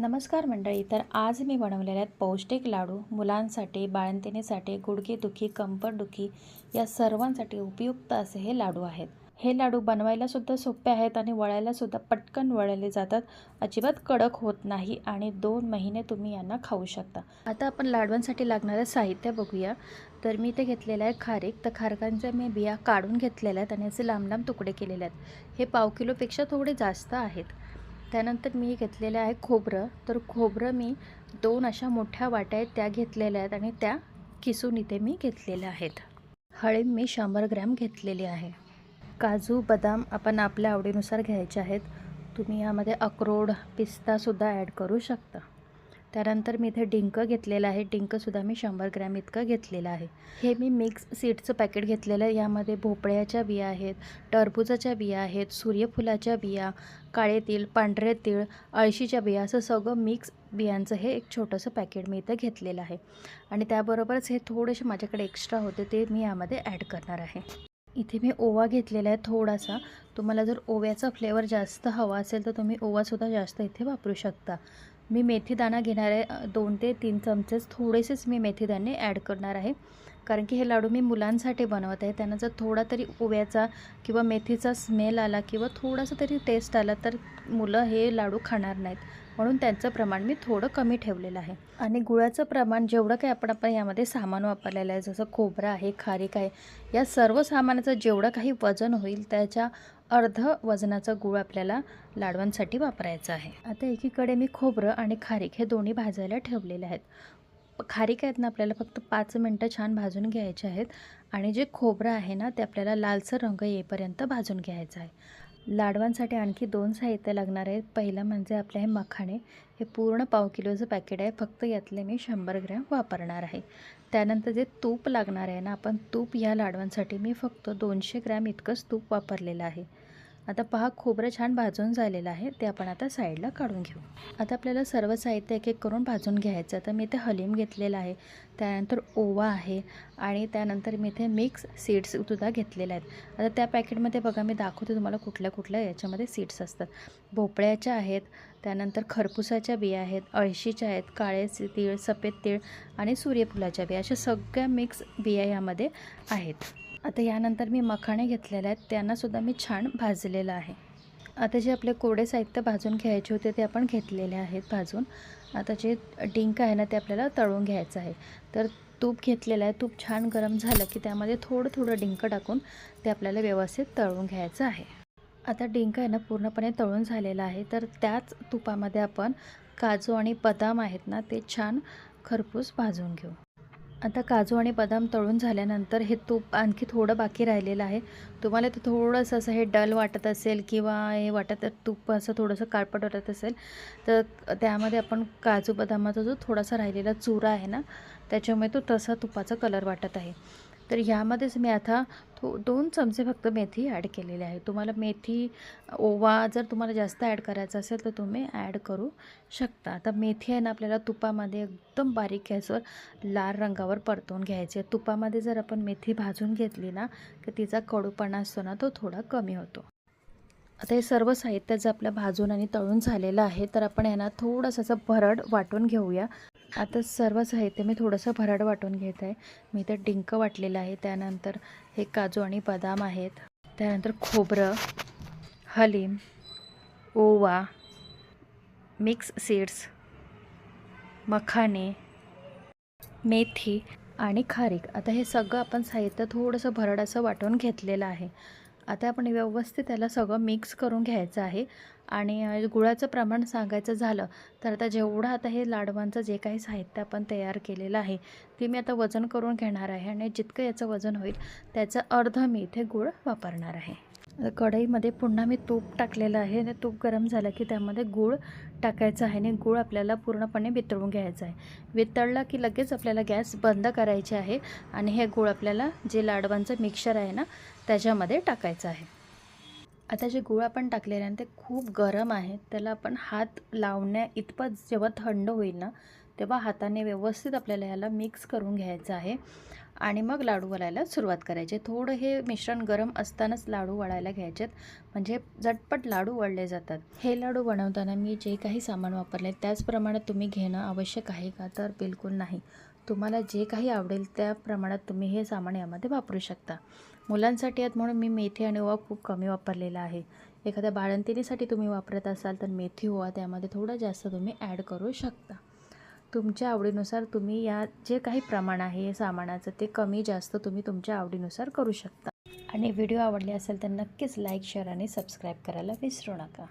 नमस्कार मंडळी तर आज मी बनवलेले आहेत पौष्टिक लाडू मुलांसाठी बाळंतिणीसाठी गुडघेदुखी कंपटदुखी या सर्वांसाठी उपयुक्त असे हे लाडू आहेत. हे लाडू बनवायलासुद्धा सोपे आहेत आणि वळायलासुद्धा पटकन वळले जातात. अजिबात कडक होत नाही आणि दोन महिने तुम्ही यांना खाऊ शकता. आता आपण लाडवांसाठी लागणारं साहित्य बघूया. तर मी ते घेतलेलं आहे खारीक. तर खारकांच्या मी बिया काढून घेतलेल्या आहेत आणि असे लांब लांब तुकडे केलेले आहेत. हे पाव किलोपेक्षा थोडे जास्त आहेत. त्यानंतर मी घेतलेलं आहे खोबरं. तर खोबरं मी दोन अशा मोठ्या वाट्या आहेत त्या घेतलेल्या आहेत आणि त्या किसून इथे मी घेतलेल्या आहेत. हळद मी शंभर ग्रॅम घेतलेली आहे. काजू बदाम आपण आपल्या आवडीनुसार घ्यायचे आहेत. तुम्ही यामध्ये अक्रोड पिस्तासुद्धा ॲड करू शकता. त्यानंतर मी इथे डिंक घेतलेलं आहे. डिंकसुद्धा मी शंभर ग्रॅम इतकं घेतलेलं आहे. हे मी मिक्स सीड्सचं पॅकेट घेतलेलं आहे. यामध्ये भोपळ्याच्या बिया आहेत टरबुजाच्या बिया आहेत सूर्यफुलाच्या बिया काळे तीळ पांढरे तीळ अळशीच्या बिया असं सगळं मिक्स बियांचं हे एक छोटंसं पॅकेट मी इथं घेतलेलं आहे. आणि त्याबरोबरच हे थोडेसे माझ्याकडे एक्स्ट्रा होते ते मी यामध्ये ॲड करणार आहे. इथे मी ओवा घेतलेला आहे थोडासा. तुम्हाला जर ओव्याचा फ्लेवर जास्त हवा असेल तर तुम्ही ओवासुद्धा जास्त इथे वापरू शकता. मी मेथीदाणा घेणार आहे दोन ते तीन चमचेच थोडेसेच मी मेथीदाणे ॲड करणार आहे. कारण की हे लाडू मी मुलांसाठी बनवत आहे. त्यांना जर थोडा तरी ओव्याचा किंवा मेथीचा स्मेल आला किंवा थोडासा तरी टेस्ट आला तर मुलं हे लाडू खाणार नाहीत. म्हणून त्यांचं प्रमाण मी थोडं कमी ठेवलेलं आहे. आणि गुळाचं प्रमाण जेवढं काही आपण आपण यामध्ये सामान वापरलेलं आहे जसं खोबरं आहे खारीक आहे या सर्व सामानाचं जेवढं काही वजन होईल त्याच्या अर्ध वजनाचा गूळ आपल्याला लाडवांसाठी वापरायचा आहे. आता एकीकडे मी खोबरं आणि खारीक हे दोन्ही भाजायला ठेवलेले आहेत. खारीक आहेत ना आपल्याला फक्त पाच मिनटं छान भाजून घ्यायचे आहेत. आणि जे खोबरं आहे ना ते आपल्याला लालसर रंग येईपर्यंत भाजून घ्यायचं आहे. लाडवांसाठी आणखी दोन साहित्य लागणार आहेत. पहिलं म्हणजे आपले हे मखाणे. हे पूर्ण पाव किलोचं पॅकेट आहे. फक्त यातले मी शंभर ग्रॅम वापरणार आहे. त्यानंतर जे तूप लागणार आहे ना आपण तूप या लाडवांसाठी मी फक्त दोनशे ग्रॅम इतकंच तूप वापरलेलं आहे. आता पहा खोबरं छान भाजून झालेलं आहे. ते आपण आता साईडला काढून घेऊ. आता आपल्याला सर्व साहित्य एक एक करून भाजून घ्यायचं तर मी इथे हलीम घेतलेलं आहे. त्यानंतर ओवा आहे. आणि त्यानंतर मी इथे मिक्स सीड्ससुद्धा घेतलेले आहेत. आता त्या पॅकेटमध्ये बघा मी दाखवते तुम्हाला कुठल्या कुठल्या याच्यामध्ये सीड्स असतात. भोपळ्याच्या आहेत. त्यानंतर खरपुसाच्या बिया आहेत. अळशीच्या आहेत. काळे तीळ सफेद तीळ आणि सूर्यफुलाच्या बिया. अशा सगळ्या मिक्स बिया यामध्ये आहेत. आता यानंतर मी मखाणे घेतलेले आहेत. त्यांनासुद्धा मी छान भाजलेलं आहे. आता जे आपले कोडे साहित्य भाजून घ्यायचे होते ते आपण घेतलेले आहेत भाजून. आता जे डिंक आहे ना ते आपल्याला तळून घ्यायचं आहे. तर तूप घेतलेलं आहे. तूप छान गरम झालं की त्यामध्ये थोडं थोडं डिंक टाकून ते आपल्याला व्यवस्थित तळून घ्यायचं आहे. आता डिंक आहे ना पूर्णपणे तळून झालेलं आहे. तर त्याच तुपामध्ये आपण काजू आणि बदाम आहेत ना ते छान खरपूस भाजून घेऊ. आता काजू आणि बदाम तळून झाल्यानंतर हे तूप आणखी थोडं बाकी राहिलेलं आहे. तुम्हाला ते थोडंसं असं हे डल वाटत असेल किंवा हे वाटत तूप असं थोडंसं काळपट वाटत असेल तर त्यामध्ये आपण काजू बदामाचा जो थोडासा राहिलेला चुरा आहे ना त्याच्यामुळे तो तसा तुपाचा कलर वाटत आहे. तर ह्यामध्येच मी आता थो दोन चमचे फक्त मेथी ॲड केलेले आहे. तुम्हाला मेथी ओवा जर तुम्हाला जास्त ॲड करायचा असेल तर तुम्ही ॲड करू शकता. आता मेथी आहे ना आपल्याला तुपामध्ये एकदम बारीक गॅसवर लाल रंगावर परतवून घ्यायची तुपामध्ये जर आपण मेथी भाजून घेतली ना तर तिचा कडूपणा असतो ना तो थोडा कमी होतो. आता हे सर्व साहित्य जर आपलं भाजून आणि तळून झालेलं आहे तर आपण यांना थोडंसं असं भरड वाटून घेऊया. आता सर्व साहित्य मी थोडंसं भरड वाटून घेत आहे. मी तर डिंक वाटलेलं आहे. त्यानंतर हे काजू आणि बदाम आहेत. त्यानंतर खोबरं हलीम ओवा मिक्स सीड्स मखाने मेथी आणि खारीक. आता हे सगळं आपण साहित्य थोडंसं भरड असं वाटून घेतलेलं आहे. आता आपण व्यवस्थित त्याला सगळं मिक्स करून घ्यायचं आहे. आणि गुळाचं प्रमाण सांगायचं झालं तर आता जेवढं आता हे लाडवांचं जे काही साहित्य आपण तयार केलेलं आहे ते मी आता वजन करून घेणार आहे आणि जितकं याचं वजन होईल त्याचं अर्ध मी इथे गुळ वापरणार आहे. कढईमध्ये पुन्हा मी तूप टाकलेलं आहे आणि तूप गरम झालं की त्यामध्ये गूळ टाकायचं आहे आणि गूळ आपल्याला पूर्णपणे वितळून घ्यायचं आहे. वितळला की लगेच आपल्याला गॅस बंद करायचे आहे आणि हे गूळ आपल्याला जे लाडवांचं मिक्सर आहे ना त्याच्यामध्ये टाकायचं आहे. आता जे गूळ आपण टाकलेले आहे ते खूप गरम आहे. त्याला आपण हात लावण्या इतपत जेव्हा थंड होईल ना तेव्हा हाताने व्यवस्थित आपल्याला याला मिक्स करून घ्यायचं आहे. आणि मग लाडू वळायला सुरुवात करायचे. थोडं हे मिश्रण गरम असतानाच लाडू वळायला घ्यायचेत. म्हणजे झटपट लाडू वळले जातात. हे लाडू बनवताना मी जे काही सामान वापरले त्याचप्रमाणे तुम्ही घेणं आवश्यक आहे का? तर बिलकुल नाही. तुम्हाला जे काही आवडेल त्या प्रमाणात तुम्ही हे सामान यामध्ये वापरू शकता. मुलांसाठी आहेत म्हणून मी मेथी आणि ओवा खूप कमी वापरलेला आहे. एखाद्या बाळंतिणीसाठी तुम्ही वापरत असाल तर मेथी ओवा त्यामध्ये थोडं जास्त तुम्ही ॲड करू शकता. तुमच्या आवडीनुसार तुम्ही या जे काही प्रमाण आहे सामानाचं ते कमी जास्त तुम्ही तुमच्या आवडीनुसार करू शकता. आणि व्हिडिओ आवडले असेल तर नक्कीच लाईक शेअर आणि सबस्क्राईब करायला विसरू नका.